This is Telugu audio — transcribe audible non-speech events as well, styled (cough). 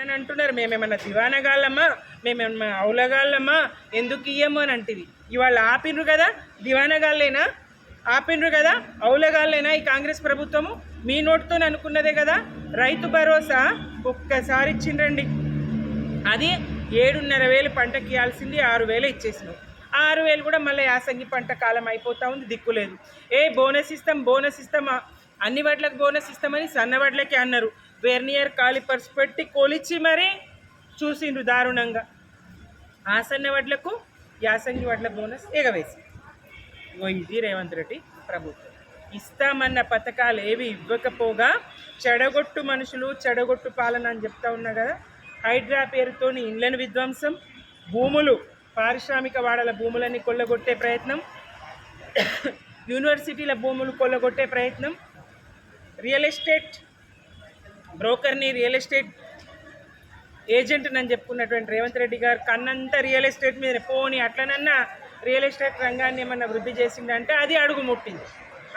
అని అంటున్నారు. మేమేమన్నా దివానగాళ్ళమ్మా మేమేమన్నా అవులగాళ్ళమ్మా ఎందుకు ఇయ్యము అని అంటివి. ఇవాళ ఆపినరు కదా? దివానగాళ్ళేనా ఆపినరు కదా? అవులగాళ్ళేనా ఈ కాంగ్రెస్ ప్రభుత్వము? మీ నోటితో అనుకున్నదే కదా? రైతు భరోసా ఒక్కసారి ఇచ్చిండ్రండి. అది ఏడున్నర వేలు పంటకి ఇవ్వాల్సింది ఆరు వేలు ఇచ్చేసినాం. ఆరు వేలు కూడా మళ్ళీ యాసంగి పంట కాలం అయిపోతా ఉంది దిక్కులేదు ఏ బోనస్ ఇస్తాం బోనస్ ఇస్తామా? అన్ని వడ్లకు బోనస్ ఇస్తామని సన్న వడ్లకి అన్నారు. వెర్నియర్ కాలిపర్స్ పెట్టి కొలిచి మరీ చూసిండ్రు దారుణంగా. ఆసన్న వడ్లకు యాసంగి వడ్ల బోనస్ ఎగవేసి. ఇగో ఇది రేవంత్ రెడ్డి ప్రభుత్వం. ఇస్తామన్న పథకాలు ఏవి ఇవ్వకపోగా చెడగొట్టు మనుషులు చెడగొట్టు పాలన అని చెప్తా ఉన్నా కదా హైడ్రా పేరుతోని ఇండ్లను విధ్వంసం భూములు పారిశ్రామిక వాడల భూములని కొల్లగొట్టే ప్రయత్నం (coughs) యూనివర్సిటీల భూములు కొల్లగొట్టే ప్రయత్నం రియల్ ఎస్టేట్ బ్రోకర్ని రియల్ ఎస్టేట్ ఏజెంట్ నన్ను చెప్పుకున్నటువంటి రేవంత్ రెడ్డి గారు కన్నంతా రియల్ ఎస్టేట్ మీద పోని అట్లనన్నా రియల్ ఎస్టేట్ రంగాన్ని ఏమన్నా వృద్ధి చేసిందంటే అది అడుగు ముట్టింది